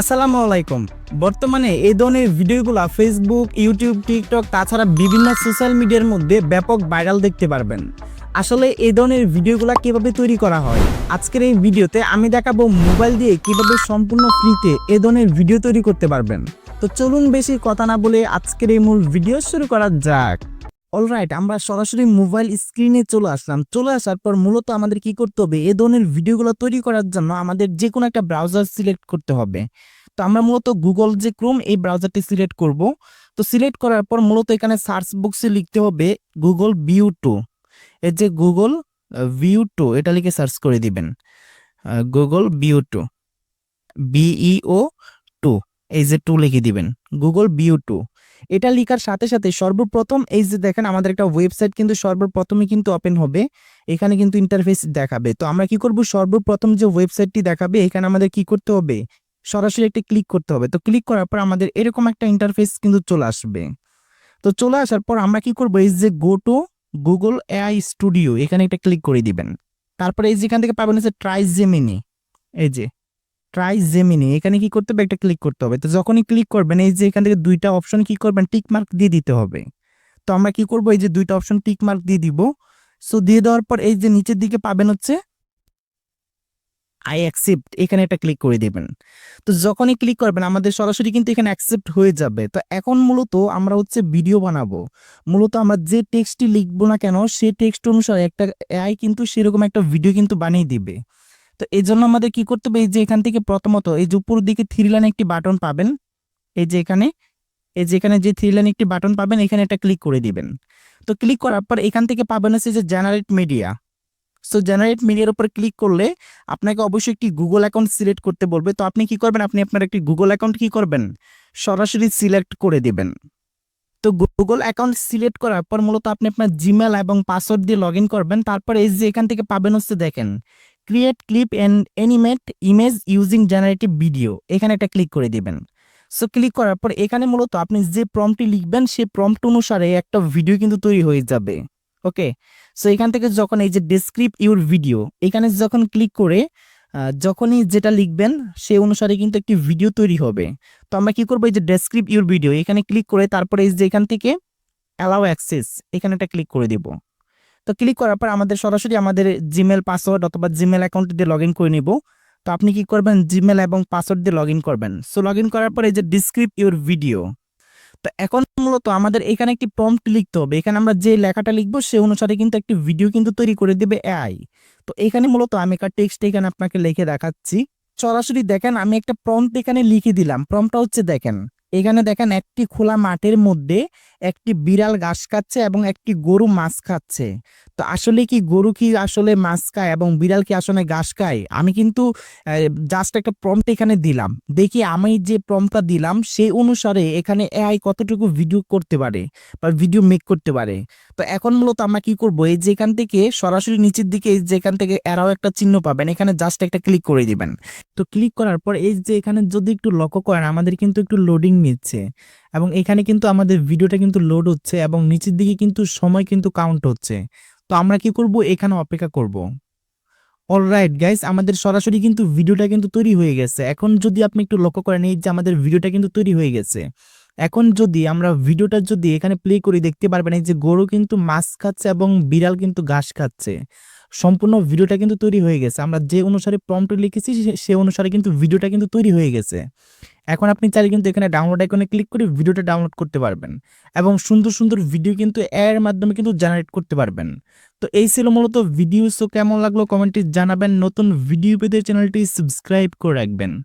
আসসালামু আলাইকুম। বর্তমানে এই ধরনের ভিডিওগুলো ফেসবুক ইউটিউব টিকটক তাছাড়া বিভিন্ন সোশ্যাল মিডিয়ার মধ্যে ব্যাপক ভাইরাল দেখতে পারবেন। আসলে এই ধরনের ভিডিওগুলো কীভাবে তৈরি করা হয়? আজকের এই ভিডিওতে আমি দেখাবো মোবাইল দিয়ে কীভাবে সম্পূর্ণ ফ্রিতে এই ধরনের ভিডিও তৈরি করতে পারবেন। তো চলুন বেশি কথা না বলে আজকের এই মূল ভিডিও শুরু করা যাক। অলরাইট আমরা সরাসরি মোবাইল স্ক্রিনে চলে আসলাম। চলে আসার পর মূলত আমাদের কি করতে হবে? এ ধরনের ভিডিওগুলো তৈরি করার জন্য আমাদের যে কোনো একটা ব্রাউজার সিলেক্ট করতে হবে। তো আমরা মূলত গুগল যে ক্রোম এই ব্রাউজারটি সিলেক্ট করব। তো সিলেক্ট করার পর মূলত এখানে সার্চ বক্সে লিখতে হবে গুগল ভিউ টু এর যে গুগল ভিউ টু এটা লিখে সার্চ করে দিবেন। Google view two Veo two এই যে টু লিখে দিবেন। গুগল ভিউ টু এটা লেখার সাথে সাথে সর্বপ্রথম এই যে দেখেন আমাদের একটা ওয়েবসাইট কিন্তু সর্বপ্রথমে কিন্তু ওপেন হবে। এখানে কিন্তু ইন্টারফেস দেখাবে। তো আমরা কি করব? সর্বপ্রথম যে ওয়েবসাইটটি দেখাবে, এখানে আমাদের কি করতে হবে? সরাসরি একটা ক্লিক করতে হবে। তো ক্লিক করার পর আমাদের এরকম একটা ইন্টারফেস কিন্তু চলে আসবে। তো চলে আসার পর আমরা কি করব? এই যে go to Google AI studio এখানে একটা ক্লিক করে দিবেন। তারপরে এই যেখান থেকে পাবেন হচ্ছে ট্রাই জেমিনি এই যে ট্রাই জেমিনি এখানে কি করতে হবে? একটা ক্লিক করতে হবে। তো যখনই ক্লিক করবেন, এই যে এখান থেকে দুইটা অপশন কি করবেন? টিক মার্ক দিয়ে দিতে হবে। তো আমরা কি করব? এই যে দুইটা অপশন টিক মার্ক দিয়ে দিব। সো দিয়ে দেওয়ার পর এই যে নিচের দিকে পাবেন হচ্ছে আই অ্যাকসেপ্ট এখানে একটা ক্লিক করে দেবেন। তো যখনই ক্লিক করবেন, আমাদের সরাসরি কিন্তু এখানে অ্যাকসেপ্ট হয়ে যাবে। তো এখন মূলত আমরা হচ্ছে ভিডিও বানাবো। মূলত আমরা যে টেক্সটটি লিখব না কেন সেই টেক্সট অনুসারে একটা এআই কিন্তু সেরকম একটা ভিডিও কিন্তু বানিয়ে দিবে। তো এই জন্য আমাদের কি করতে হবে? এই যে এখান থেকে প্রথমত এই যে উপর দিকে থ্রি লাইন একটি বাটন পাবেন। এই যে এখানে, এই যে এখানে যে থ্রি লাইন একটি বাটন পাবেন, এখানে একটা ক্লিক করে দিবেন। তো ক্লিক করার পর এখান থেকে পাবেন হচ্ছে যে জেনারেট মিডিয়া সো জেনারেট মিডিয়ার উপর ক্লিক করলে আপনাকে অবশ্যই একটি গুগল অ্যাকাউন্ট সিলেক্ট করতে বলবে। তো আপনি কি করবেন? আপনি আপনার একটি গুগল অ্যাকাউন্ট কি করবেন? সরাসরি সিলেক্ট করে দিবেন। তো গুগল অ্যাকাউন্ট সিলেক্ট করার পর মূলত আপনি আপনার জিমেল এবং পাসওয়ার্ড দিয়ে লগ করবেন। তারপর এই যে এখান থেকে পাবেন হচ্ছে দেখেন create clip and animate image using generative video এখানে একটা ক্লিক করে দিবেন। সো ক্লিক করার পর এখানে মূলত আপনি যে প্রম্পটি লিখবেন, সেই প্রম্পট অনুসারে একটা ভিডিও কিন্তু তৈরি হয়ে যাবে। ওকে সো এখান থেকে যখন এই যে ডেসক্রিপ ইউর ভিডিও এখানে যখন ক্লিক করে যখনই যেটা লিখবেন, সে অনুসারে কিন্তু একটি ভিডিও তৈরি হবে। তো আমরা কি করব? এই যে ডেসক্রিপ ইউর ভিডিও এখানে ক্লিক করে তারপরে এই যে এখান থেকে অ্যালাউ অ্যাক্সেস এখানে একটা ক্লিক করে দিব। তো ক্লিক করার পর আমাদের সরাসরি আমাদের জিমেল পাসওয়ার্ড অথবা জিমেল অ্যাকাউন্ট দিয়ে লগ করে নিব। তো আপনি কি করবেন? জিমেল এবং পাসওয়ার্ড দিয়ে লগ করবেন। সো লগ করার পর এই যে ডিসক্রিপ ইউর ভিডিও তো এখন মূলত আমাদের এখানে একটি প্রম্পট লিখতে হবে। এখানে আমরা যে লেখাটা লিখব, সে অনুসারে কিন্তু একটি ভিডিও কিন্তু তৈরি করে দেবে এআই তো এখানে মূলত আমি একটা টেক্সট এখানে আপনাকে লিখে দেখাচ্ছি। সরাসরি দেখেন, আমি একটা প্রম্পট এখানে লিখে দিলাম। প্রম্পটটা হচ্ছে দেখেন। এখানে দেখেন একটি খোলা মাঠের মধ্যে একটি বিড়াল ঘাস খাচ্ছে এবং একটি গরু মাছ খাচ্ছে। তো আসলে কি গরু কি আসলে মাছ খায় এবং বিড়াল কি আসলে ঘাস খায়? আমি কিন্তু জাস্ট একটা প্রম্পট এখানে দিলাম। দেখি আমি যে প্রম্পটটা দিলাম, সেই অনুসারে এখানে এআই কতটুকু ভিডিও করতে পারে বা ভিডিও মেক করতে পারে। তো এখন মূলত আমরা কি করব? এই যে এখান থেকে সরাসরি নিচের দিকে, এই যে এখান থেকে এরাও একটা চিহ্ন পাবেন, এখানে জাস্ট একটা ক্লিক করে দিবেন। তো ক্লিক করার পর এই যে এখানে যদি একটু লক্ষ্য করেন, আমাদের কিন্তু একটু লোডিং নিচ্ছে। এবং এখানে কিন্তু আমাদের ভিডিওটা কিন্তু লোড হচ্ছে এবং নিচের দিকে কিন্তু সময় কিন্তু কাউন্ট হচ্ছে। তো আমরা কি করব? এখানে অপেক্ষা করব। অলরাইট গাইস আমাদের সরাসরি কিন্তু ভিডিওটা কিন্তু তৈরি হয়ে গেছে। এখন যদি আপনি একটু লক্ষ্য করেন, এই যে আমাদের ভিডিওটা কিন্তু তৈরি হয়ে গেছে। এখন যদি আমরা ভিডিওটা যদি এখানে প্লে করি, দেখতে পারবেন এই যে গরু কিন্তু মাছ খাচ্ছে এবং বিড়াল কিন্তু ঘাস খাচ্ছে। সম্পূর্ণ ভিডিওটা কিন্তু তৈরি হয়ে গেছে। আমরা যে অনুসারে প্রম্পট লিখেছি, সে- অনুসারে কিন্তু ভিডিওটা কিন্তু তৈরি হয়ে গেছে। এখন আপনি চাইলে কিন্তু এখানে ডাউনলোড আইকনে ক্লিক করে ভিডিওটা ডাউনলোড করতে পারবেন এবং সুন্দর সুন্দর ভিডিও কিন্তু এর মাধ্যমে কিন্তু জেনারেট করতে পারবেন। তো এই ছিল মূলত ভিডিও কেমন লাগল? কমেন্টে জানাবেন। নতুন ভিডিও পেতে চ্যানেলটি সাবস্ক্রাইব করে রাখবেন।